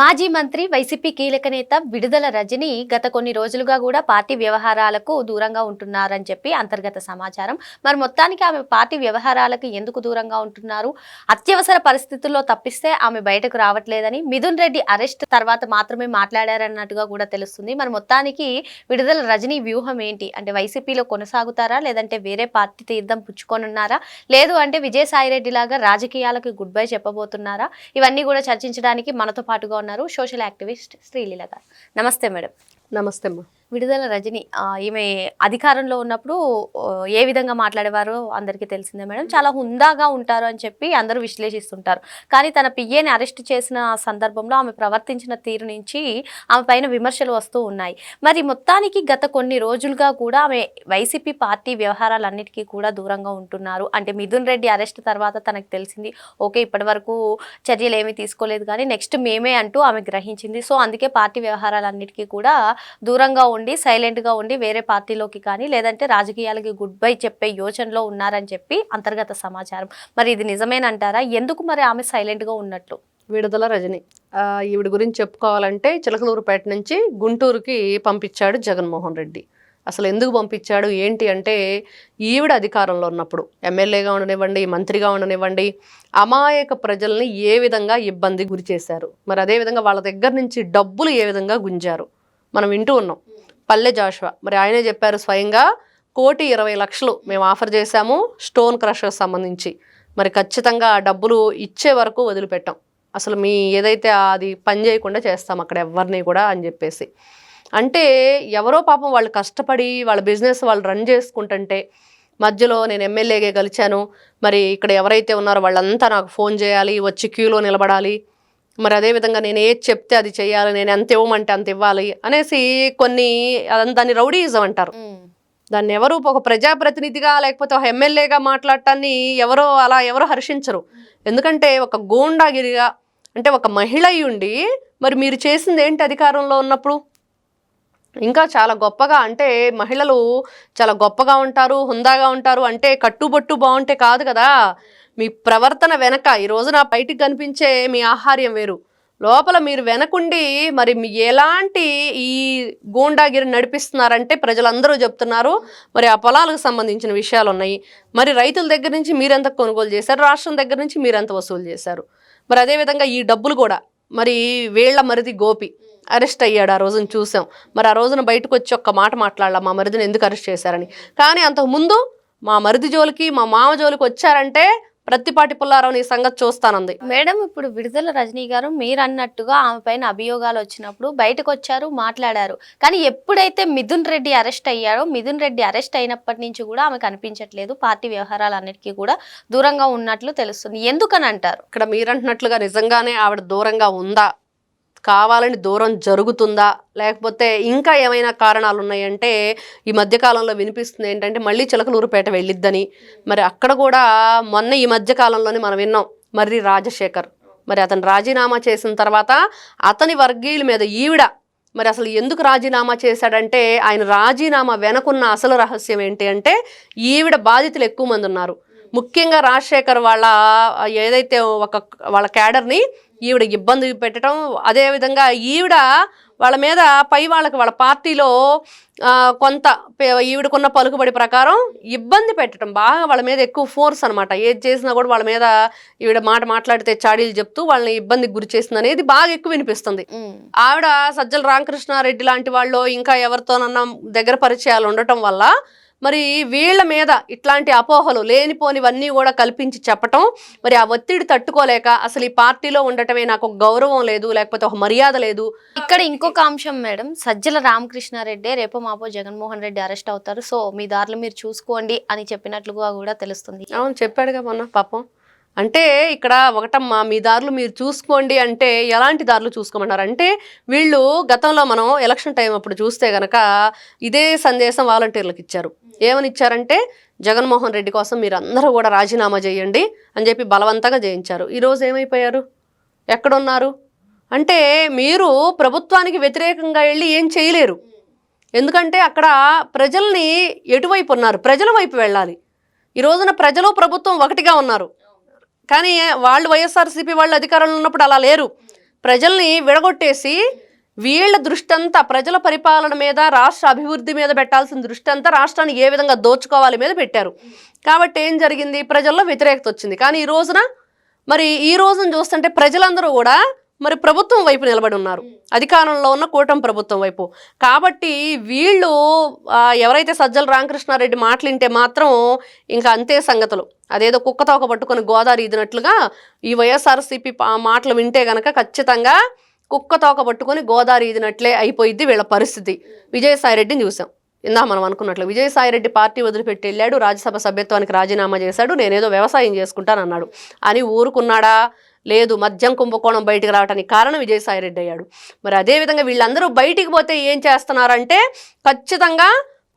మాజీ మంత్రి వైసీపీ కీలక నేత విడుదల రజని గత కొన్ని రోజులుగా కూడా పార్టీ వ్యవహారాలకు దూరంగా ఉంటున్నారని చెప్పి అంతర్గత సమాచారం. మరి మొత్తానికి ఆమె పార్టీ వ్యవహారాలకు ఎందుకు దూరంగా ఉంటున్నారు? అత్యవసర పరిస్థితుల్లో తప్పిస్తే ఆమె బయటకు రావట్లేదని మిథున్ రెడ్డి అరెస్ట్ తర్వాత మాత్రమే మాట్లాడారన్నట్టుగా కూడా తెలుస్తుంది. మరి మొత్తానికి విడుదల రజనీ వ్యూహం ఏంటి? అంటే వైసీపీలో కొనసాగుతారా? లేదంటే వేరే పార్టీ తీర్థం పుచ్చుకొనున్నారా? లేదు అంటే విజయసాయిరెడ్డి లాగా రాజకీయాలకు గుడ్ బై చెప్పబోతున్నారా? ఇవన్నీ కూడా చర్చించడానికి మనతో పాటు పాటుగా ఉన్నారు సోషల్ యాక్టివిస్ట్ శ్రీలీల గారు. నమస్తే మేడం. నమస్తే అమ్మా. విడుదల రజని ఈమె అధికారంలో ఉన్నప్పుడు ఏ విధంగా మాట్లాడేవారో అందరికీ తెలిసిందే మేడం. చాలా హుందాగా ఉంటారు అని చెప్పి అందరూ విశ్లేషిస్తుంటారు. కానీ తన పిఏని అరెస్ట్ చేసిన సందర్భంలో ఆమె ప్రవర్తించిన తీరు నుంచి ఆమె పైన విమర్శలు వస్తూ ఉన్నాయి. మరి మొత్తానికి గత కొన్ని రోజులుగా కూడా ఆమె వైసీపీ పార్టీ వ్యవహారాలన్నిటికీ కూడా దూరంగా ఉంటున్నారు. అంటే మిథున్ రెడ్డి అరెస్ట్ తర్వాత తనకు తెలిసింది ఓకే ఇప్పటి వరకు చర్యలు ఏమీ తీసుకోలేదు కానీ నెక్స్ట్ మేమే అంటూ ఆమె గ్రహించింది. సో అందుకే పార్టీ వ్యవహారాలన్నిటికీ కూడా దూరంగా ఉండి సైలెంట్గా ఉండి వేరే పార్టీలోకి కానీ లేదంటే రాజకీయాలకి గుడ్ బై చెప్పే యోచనలో ఉన్నారని చెప్పి అంతర్గత సమాచారం. మరి ఇది నిజమేనంటారా? ఎందుకు మరి ఆమె సైలెంట్గా ఉన్నట్లు? విడుదల రజని. ఈవిడ గురించి చెప్పుకోవాలంటే చిలకలూరుపేట నుంచి గుంటూరుకి పంపించాడు జగన్మోహన్ రెడ్డి. అసలు ఎందుకు పంపించాడు? ఏంటి అంటే ఈవిడ అధికారంలో ఉన్నప్పుడు ఎమ్మెల్యేగా ఉండనివ్వండి మంత్రిగా ఉండనివ్వండి అమాయక ప్రజల్ని ఏ విధంగా ఇబ్బంది గురి చేశారు? మరి అదే విధంగా వాళ్ళ దగ్గర నుంచి డబ్బులు ఏ విధంగా గుంజారు? మనం వింటూ ఉన్నాం. పల్లె జాషువా. మరి ఆయనే చెప్పారు స్వయంగా కోటి ఇరవై లక్షలు మేము ఆఫర్ చేశాము స్టోన్ క్రషర్ సంబంధించి. మరి ఖచ్చితంగా ఆ డబ్బులు ఇచ్చే వరకు వదిలిపెట్టాం. అసలు మీ ఏదైతే అది పని చేయకుండా చేస్తాం అక్కడ ఎవరిని కూడా అని చెప్పేసి. అంటే ఎవరో పాపం వాళ్ళు కష్టపడి వాళ్ళ బిజినెస్ వాళ్ళు రన్ చేసుకుంటుంటే మధ్యలో నేను ఎమ్మెల్యేగా గెలిచాను మరి ఇక్కడ ఎవరైతే ఉన్నారో వాళ్ళంతా నాకు ఫోన్ చేయాలి వచ్చి క్యూలో నిలబడాలి మరి అదేవిధంగా నేను ఏది చెప్తే అది చేయాలి నేను ఎంత ఇవ్వమంటే అంత ఇవ్వాలి అనేసి కొన్ని దాన్ని రౌడీయిజం అంటారు. దాన్ని ఎవరు ఒక ప్రజాప్రతినిధిగా లేకపోతే ఒక ఎమ్మెల్యేగా మాట్లాడటాన్ని ఎవరో అలా ఎవరో హర్షించరు. ఎందుకంటే ఒక గూండాగిరిగా అంటే ఒక మహిళ ఉండి మరి మీరు చేసింది ఏంటి అధికారంలో ఉన్నప్పుడు? ఇంకా చాలా గొప్పగా అంటే మహిళలు చాలా గొప్పగా ఉంటారు హుందాగా ఉంటారు అంటే కట్టుబొట్టు బాగుంటే కాదు కదా. మీ ప్రవర్తన వెనక ఈ రోజున బయటికి కనిపించే మీ ఆహార్యం వేరు. లోపల మీరు వెనకుండి మరి మీ ఎలాంటి ఈ గూండాగిరి నడిపిస్తున్నారంటే ప్రజలందరూ చెప్తున్నారు. మరి ఆ పొలాలకు సంబంధించిన విషయాలు ఉన్నాయి. మరి రైతుల దగ్గర నుంచి మీరెంత కొనుగోలు చేశారు? రాష్ట్రం దగ్గర నుంచి మీరెంత వసూలు చేశారు? మరి అదేవిధంగా ఈ డబ్బులు కూడా మరి వేళ్ళ మరిది గోపి అరెస్ట్ అయ్యాడు ఆ రోజున చూసాం. మరి ఆ రోజున బయటకు వచ్చి ఒక్క మాట మాట్లాడాల మా మరిదిని ఎందుకు అరెస్ట్ చేశారని? కానీ అంతకుముందు మా మరిది జోలికి మా మామ జోలికి వచ్చారంటే ప్రత్తిపాటి పుల్లారావు ఈ సంగతి చూస్తానంది. మేడం ఇప్పుడు విడుదల రజనీ గారు మీరు అన్నట్టుగా ఆమె పైన అభియోగాలు వచ్చినప్పుడు బయటకు వచ్చారు మాట్లాడారు. కానీ ఎప్పుడైతే మిథున్ రెడ్డి అరెస్ట్ అయ్యారో మిథున్ రెడ్డి అరెస్ట్ అయినప్పటి నుంచి కూడా ఆమె కనిపించట్లేదు. పార్టీ వ్యవహారాలన్నిటికీ కూడా దూరంగా ఉన్నట్లు తెలుస్తుంది. ఎందుకని అంటారు ఇక్కడ మీరంటున్నట్లుగా నిజంగానే ఆవిడ దూరంగా ఉందా? కావాలని దూరం జరుగుతుందా? లేకపోతే ఇంకా ఏమైనా కారణాలు ఉన్నాయంటే ఈ మధ్యకాలంలో వినిపిస్తుంది ఏంటంటే మళ్ళీ చిలకలూరుపేట వెళ్ళిద్దని. మరి అక్కడ కూడా మొన్న ఈ మధ్యకాలంలోనే మనం విన్నాం మర్రి రాజశేఖర్. మరి అతను రాజీనామా చేసిన తర్వాత అతని వర్గీయుల మీద ఈవిడ మరి అసలు ఎందుకు రాజీనామా చేశాడంటే ఆయన రాజీనామా వెనకున్న అసలు రహస్యం ఏంటి అంటే ఈవిడ బాధితులు ఎక్కువ మంది ఉన్నారు. ముఖ్యంగా రాజశేఖర్ వాళ్ళ ఏదైతే ఒక వాళ్ళ క్యాడర్ని ఈవిడ ఇబ్బంది పెట్టడం అదేవిధంగా ఈవిడ వాళ్ళ మీద పై వాళ్ళకి వాళ్ళ పార్టీలో కొంత ఈవిడకున్న పలుకుబడి ప్రకారం ఇబ్బంది పెట్టడం. బాగా వాళ్ళ మీద ఎక్కువ ఫోర్స్ అనమాట ఏది చేసినా కూడా వాళ్ళ మీద ఈవిడ మాట మాట్లాడితే చాడీలు చెప్తూ వాళ్ళని ఇబ్బందికి గురి చేస్తుంది అనేది బాగా ఎక్కువ వినిపిస్తుంది. ఆవిడ సజ్జల రామకృష్ణారెడ్డి లాంటి వాళ్ళు ఇంకా ఎవరితోనన్నా దగ్గర పరిచయాలు ఉండటం వల్ల మరి వీళ్ళ మీద ఇట్లాంటి అపోహలు లేనిపోనివన్నీ కూడా కల్పించి చెప్పటం మరి ఆ ఒత్తిడి తట్టుకోలేక అసలు ఈ పార్టీలో ఉండటమే నాకు గౌరవం లేదు లేకపోతే ఒక మర్యాద లేదు. ఇక్కడ ఇంకొక అంశం మేడం సజ్జల రామకృష్ణారెడ్డి రేపు మాపో జగన్మోహన్ రెడ్డి అరెస్ట్ అవుతారు. సో మీ దారిలో మీరు చూసుకోండి అని చెప్పినట్లుగా కూడా తెలుస్తుంది. అవును చెప్పాడుగా మొన్న పాపం. అంటే ఇక్కడ ఒకటమ్మా మీ దారులు మీరు చూసుకోండి అంటే ఎలాంటి దారులు చూసుకోమన్నారు? అంటే వీళ్ళు గతంలో మనం ఎలక్షన్ టైం అప్పుడు చూస్తే గనక ఇదే సందేశం వాలంటీర్లకు ఇచ్చారు. ఏమని ఇచ్చారంటే జగన్మోహన్ రెడ్డి కోసం మీరు అందరూ కూడా రాజీనామా చేయండి అని చెప్పి బలవంతంగా చేయించారు ఈరోజు ఏమైపోయారు? ఎక్కడున్నారు? అంటే మీరు ప్రభుత్వానికి వ్యతిరేకంగా వెళ్ళి ఏం చేయలేరు. ఎందుకంటే అక్కడ ప్రజల్ని ఎటువైపు ఉన్నారు? ప్రజల వైపు వెళ్ళాలి. ఈ రోజున ప్రజలు ప్రభుత్వం ఒకటిగా ఉన్నారు. కానీ వాళ్ళు వైఎస్ఆర్సీపీ వాళ్ళు అధికారంలో ఉన్నప్పుడు అలా లేరు. ప్రజల్ని విడగొట్టేసి వీళ్ళ దృష్టి అంతా ప్రజల పరిపాలన మీద రాష్ట్ర అభివృద్ధి మీద పెట్టాల్సిన దృష్టి అంతా రాష్ట్రాన్ని ఏ విధంగా దోచుకోవాలి మీద పెట్టారు. కాబట్టి ఏం జరిగింది? ప్రజల్లో వ్యతిరేకత వచ్చింది. కానీ ఈ రోజున మరి ఈ రోజున చూస్తుంటే ప్రజలందరూ కూడా మరి ప్రభుత్వం వైపు నిలబడి ఉన్నారు. అధికారంలో ఉన్న కూటమి ప్రభుత్వం వైపు. కాబట్టి వీళ్ళు ఎవరైతే సజ్జల రామకృష్ణారెడ్డి మాటలింటే మాత్రం ఇంకా అంతే సంగతులు. అదేదో కుక్క తోక పట్టుకొని గోదావరి ఇదినట్లుగా ఈ వైఎస్ఆర్సీపీ మాటలు వింటే గనక ఖచ్చితంగా కుక్క తోక పట్టుకొని గోదావరి ఇదినట్లే అయిపోయింది వీళ్ళ పరిస్థితి. విజయసాయిరెడ్డిని చూసాం. ఇందా మనం అనుకున్నట్లు విజయసాయిరెడ్డి పార్టీ వదిలిపెట్టి వెళ్ళాడు రాజ్యసభ సభ్యత్వానికి రాజీనామా చేశాడు నేనేదో వ్యవసాయం చేసుకుంటానన్నాడు. అని ఊరుకున్నాడా? లేదు మద్యం కుంభకోణం బయటికి రావడానికి కారణం విజయసాయిరెడ్డి అయ్యాడు. మరి అదేవిధంగా వీళ్ళందరూ బయటికి పోతే ఏం చేస్తున్నారంటే ఖచ్చితంగా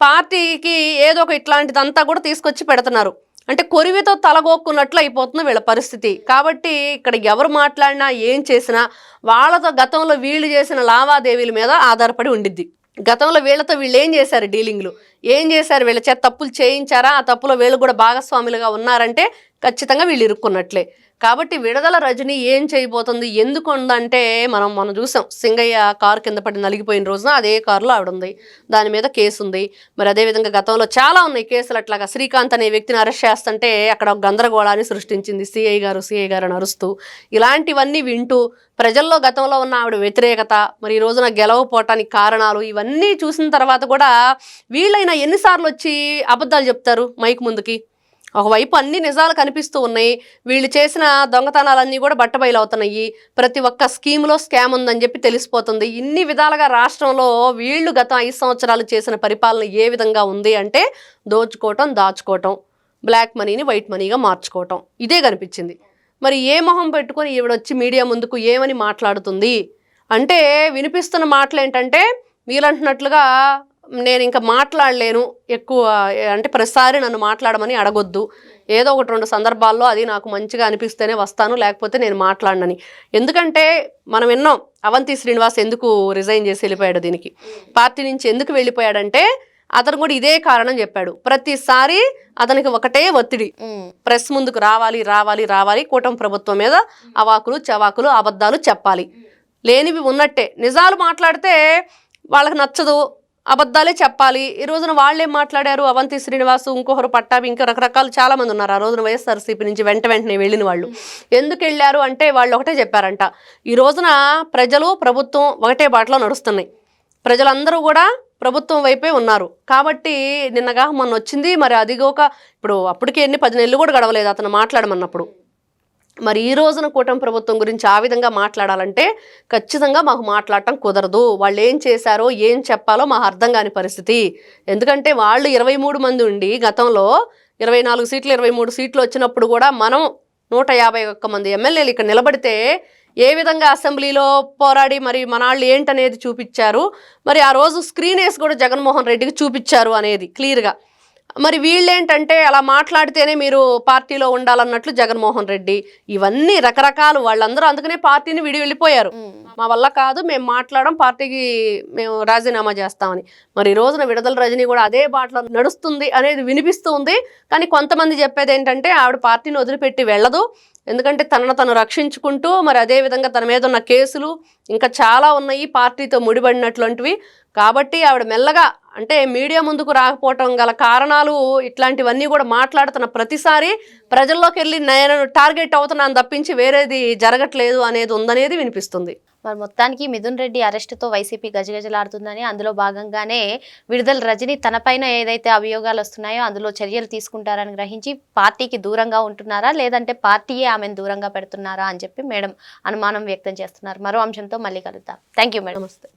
పార్టీకి ఏదో ఒక ఇట్లాంటిదంతా కూడా తీసుకొచ్చి పెడుతున్నారు. అంటే కొరివితో తలగొక్కున్నట్లు అయిపోతుంది వీళ్ళ పరిస్థితి. కాబట్టి ఇక్కడ ఎవరు మాట్లాడినా ఏం చేసినా వాళ్ళతో గతంలో వీళ్ళు చేసిన లావాదేవీల మీద ఆధారపడి ఉండిద్ది. గతంలో వీళ్ళతో వీళ్ళు ఏం చేశారు డీలింగ్లు? ఏం చేశారు? వీళ్ళ చేత తప్పులు చేయించారా? ఆ తప్పులో వీళ్ళు కూడా భాగస్వాములుగా ఉన్నారంటే ఖచ్చితంగా వీళ్ళు ఇరుక్కున్నట్లే. కాబట్టి విడుదల రజని ఏం చేయబోతుంది? ఎందుకు ఉందంటే మనం మనం చూసాం సింగయ్య కారు కింద పడి నలిగిపోయిన రోజున అదే కారులో ఆవిడ ఉంది. దాని మీద కేసు ఉంది. మరి అదేవిధంగా గతంలో చాలా ఉన్నాయి కేసులు అట్లాగా. శ్రీకాంత్ అనే వ్యక్తిని అరెస్ట్ చేస్తుంటే అక్కడ ఒక గందరగోళాన్ని సృష్టించింది సిఐ గారు సిఐ గారు అని అరుస్తూ. ఇలాంటివన్నీ వింటూ ప్రజల్లో గతంలో ఉన్న ఆవిడ వ్యతిరేకత మరి ఈ రోజున గెలవపోవటానికి కారణాలు ఇవన్నీ చూసిన తర్వాత కూడా వీళ్ళైనా ఎన్నిసార్లు వచ్చి అబద్ధాలు చెప్తారు మైక్ ముందుకి? ఒకవైపు అన్ని నిజాలు కనిపిస్తూ ఉన్నాయి. వీళ్ళు చేసిన దొంగతనాలన్నీ కూడా బట్టబయలవుతున్నాయి. ప్రతి ఒక్క స్కీమ్లో స్కామ్ ఉందని చెప్పి తెలిసిపోతుంది. ఇన్ని విధాలుగా రాష్ట్రంలో వీళ్ళు గత ఐదు సంవత్సరాలు చేసిన పరిపాలన ఏ విధంగా ఉంది అంటే దోచుకోవటం దాచుకోవటం బ్లాక్ మనీని వైట్ మనీగా మార్చుకోవటం. ఇదే కనిపించింది. మరి ఏ మొహం పెట్టుకొని ఈవిడ వచ్చి మీడియా ముందుకు ఏమని మాట్లాడుతుంది? అంటే వినిపిస్తున్న మాటలు ఏంటంటే వీళ్ళంటున్నట్లుగా నేను ఇంకా మాట్లాడలేను ఎక్కువ అంటే ప్రతిసారి నన్ను మాట్లాడమని అడగొద్దు. ఏదో ఒకటి రెండు సందర్భాల్లో అది నాకు మంచిగా అనిపిస్తేనే వస్తాను లేకపోతే నేను మాట్లాడనని. ఎందుకంటే మనం విన్నాం అవంతి శ్రీనివాస్ ఎందుకు రిజైన్ చేసి వెళ్ళిపోయాడు దీనికి? పార్టీ నుంచి ఎందుకు వెళ్ళిపోయాడంటే అతను కూడా ఇదే కారణం చెప్పాడు. ప్రతిసారి అతనికి ఒకటే ఒత్తిడి. ప్రెస్ ముందుకు రావాలి రావాలి రావాలి కూటమి ప్రభుత్వం మీద అవాకులు చవాకులు అబద్ధాలు చెప్పాలి. లేనివి ఉన్నట్టే. నిజాలు మాట్లాడితే వాళ్ళకి నచ్చదు. అబద్ధాలే చెప్పాలి. ఈ రోజున వాళ్ళేం మాట్లాడారు? అవంతి శ్రీనివాస్ ఇంకొకరు పట్టాభి ఇంకా రకరకాలు చాలా మంది ఉన్నారు. ఆ రోజున వైఎస్ఆర్సీపీ నుంచి వెంట వెంటనే వెళ్ళిన వాళ్ళు. ఎందుకు వెళ్ళారు అంటే వాళ్ళు ఒకటే చెప్పారంట. ఈ రోజున ప్రజలు ప్రభుత్వం ఒకటే బాటలో నడుస్తున్నాయి. ప్రజలందరూ కూడా ప్రభుత్వం వైపే ఉన్నారు. కాబట్టి నిన్నగా మొన్న వచ్చింది మరి అదిగోక ఇప్పుడు అప్పటికే ఎన్ని పది నెలలు కూడా గడవలేదు అతను మాట్లాడమన్నప్పుడు. మరి ఈ రోజున కూటమి ప్రభుత్వం గురించి ఆ విధంగా మాట్లాడాలంటే ఖచ్చితంగా మాకు మాట్లాడటం కుదరదు. వాళ్ళు ఏం చేశారో ఏం చెప్పాలో మాకు అర్థం కాని పరిస్థితి. ఎందుకంటే వాళ్ళు ఇరవై మూడు మంది ఉండి గతంలో ఇరవై నాలుగు సీట్లు ఇరవై మూడు సీట్లు వచ్చినప్పుడు కూడా మనం నూట యాభై ఒక్క మంది ఎమ్మెల్యేలు ఇక్కడ నిలబడితే ఏ విధంగా అసెంబ్లీలో పోరాడి మరి మనాళ్ళు ఏంటనేది చూపించారు. మరి ఆ రోజు స్క్రీన్ వేసి కూడా జగన్మోహన్ రెడ్డికి చూపించారు అనేది క్లియర్గా. మరి వీళ్ళేంటంటే అలా మాట్లాడితేనే మీరు పార్టీలో ఉండాలన్నట్లు జగన్మోహన్ రెడ్డి ఇవన్నీ రకరకాలు వాళ్ళందరూ అందుకనే పార్టీని విడి వెళ్ళిపోయారు. మా వల్ల కాదు మేము మాట్లాడడం పార్టీకి మేము రాజీనామా చేస్తామని. మరి ఈ రోజున విడుదల రజని కూడా అదే బాటలో నడుస్తుంది అనేది వినిపిస్తూ ఉంది. కానీ కొంతమంది చెప్పేది ఏంటంటే ఆవిడ పార్టీని వదిలిపెట్టి వెళ్ళదు. ఎందుకంటే తనను తను రక్షించుకుంటూ మరి అదే విధంగా తన మీద ఉన్న కేసులు ఇంకా చాలా ఉన్నాయి పార్టీతో ముడిపడినటువంటివి కాబట్టి ఆవిడ మెల్లగా అంటే మీడియా ముందుకు రాకపోవటం గల కారణాలు ఇట్లాంటివన్నీ కూడా మాట్లాడుతున్న ప్రతిసారి ప్రజల్లోకి వెళ్ళి నేను టార్గెట్ అవుతున్నాను తప్పించి వేరేది జరగట్లేదు అనేది ఉందనేది వినిపిస్తుంది. మరి మొత్తానికి మిథున్ రెడ్డి అరెస్టుతో వైసీపీ గజగజలాడుతుందని అందులో భాగంగానే విడుదల రజని తనపైన ఏదైతే అభియోగాలు వస్తున్నాయో అందులో చర్యలు తీసుకుంటారని గ్రహించి పార్టీకి దూరంగా ఉంటున్నారా? లేదంటే పార్టీయే ఆమెను దూరంగా పెడుతున్నారా అని చెప్పి మేడం అనుమానం వ్యక్తం చేస్తున్నారు. మరో అంశంతో మళ్ళీ కలుద్దాం. థ్యాంక్ యూ మేడం నమస్తే.